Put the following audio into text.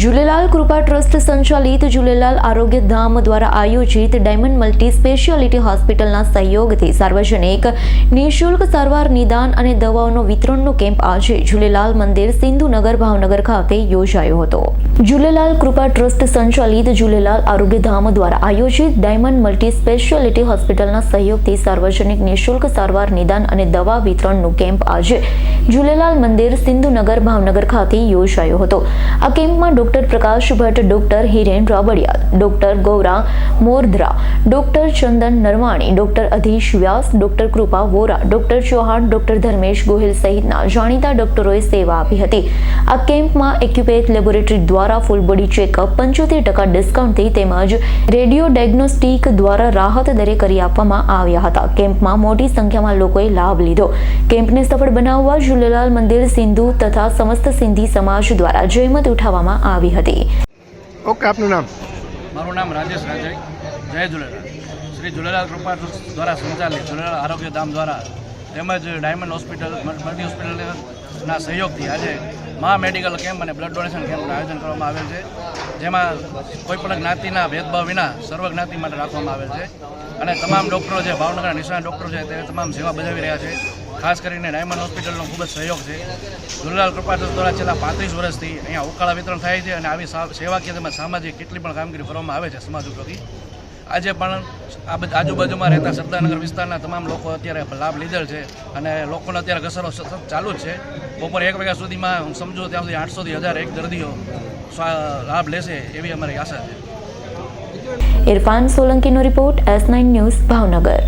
ઝૂલેલાલ કૃપા trust સંચાલિત ઝૂલેલાલ આરોગ્ય ધામ દ્વારા આયોજિત ડાયમંડ મલ્ટી સ્પેશિયાલિટી હોસ્પિટલના સહયોગથી સાર્વજનિક નિઃશુલ્ક સારવાર નિદાન અને દવાઓનો વિતરણનો કેમ્પ આજે ઝૂલેલાલ મંદિર સિંધુનગર ભાવનગર ખાતે યોજાયો હતો. ઝૂલેલાલ કૃપા ટ્રસ્ટ સંચાલિત ઝૂલેલાલ આરોગ્ય ધામ દ્વારા આયોજિત ડાયમંડ મલ્ટી સ્પેશિયાલિટી હોસ્પિટલના સહયોગથી સાર્વજનિક નિઃશુલ્ક સારવાર નિદાન અને દવા વિતરણનો કેમ્પ આજે ઝૂલેલાલ મંદિર સિંધુનગર ભાવનગર ખાતે યોજાયો હતો. આ કેમ્પમાં doctor Prakash Bhatt, doctor Hiren Rabadiya doctor Gaura Mordhara, doctor Chandan Narwani, doctor Adhish Vyas, doctor Kripa Vora, doctor Chauhan, doctor Dharmesh Gohil સહિતના જાણીતા ડોક્ટરોએ સેવા આપી હતી. આ કેમ્પમાં એક્યુપેથ લેબોરેટરી દ્વારા ફૂલ બોડી ચેકઅપ પંચોતેર ટકા ડિસ્કાઉન્ટથી તેમજ રેડિયો ડાયગ્નોસ્ટિક દ્વારા રાહત દરે કરી આપવામાં આવ્યા હતા. કેમ્પમાં મોટી સંખ્યામાં લોકોએ લાભ લીધો. કેમ્પને સફળ બનાવવા ઝૂલેલાલ મંદિર સિંધુ તથા સમસ્ત સિંધી સમાજ દ્વારા જયમત ઉઠાવવામાં આવી હતી. ઓકે આપનું નામ? મારું નામ રાજેશ રાજાઈ. જય ઝૂલેલાલ. શ્રી ઝૂલેલાલ કૃપા દ્વારા સંચાલિત ઝૂલેલાલ આરોગ્ય ધામ દ્વારા તેમજ ડાયમંડ હોસ્પિટલ મલ્ટી હોસ્પિટલના સહયોગથી આજે મહા મેડિકલ કેમ્પ અને બ્લડ ડોનેશન કેમ્પનું આયોજન કરવામાં આવેલ છે. જેમાં કોઈપણ જ્ઞાતિના ભેદભાવ વિના સર્વ જ્ઞાતિ માટે રાખવામાં આવેલ છે. અને તમામ ડૉક્ટરો જે ભાવનગરના નિષ્ણાત ડૉક્ટરો છે, તે તમામ સેવા બજાવી રહ્યા છે. ખાસ કરીને ડાયમંડ હોસ્પિટલનો ખૂબ જ સહયોગ છે. ઝૂલેલાલ કૃપા ટ્રસ્ટ દ્વારા છેલ્લા પાંત્રીસ વર્ષથી અહીંયા ઉકાળા વિતરણ થાય છે અને આવી સેવાકીય તેમજ સામાજિક કેટલી પણ કામગીરી કરવામાં આવે છે સમાજ ઉપયોગી આજે પણ આ બધા, આજુબાજુમાં રહેતા સરદારનગર વિસ્તારના તમામ લોકો અત્યારે લાભ લીધેલ છે અને લોકોને અત્યારે ઘસરો ચાલુ જ છે. બપોરે એક વાગ્યા સુધીમાં હું સમજો ત્યાં સુધી આઠસોથી હજાર એક દર્દીઓ લાભ લેશે એવી અમારી આશા છે. Irfan સોલંકીનો report S nine news Bhavnagar.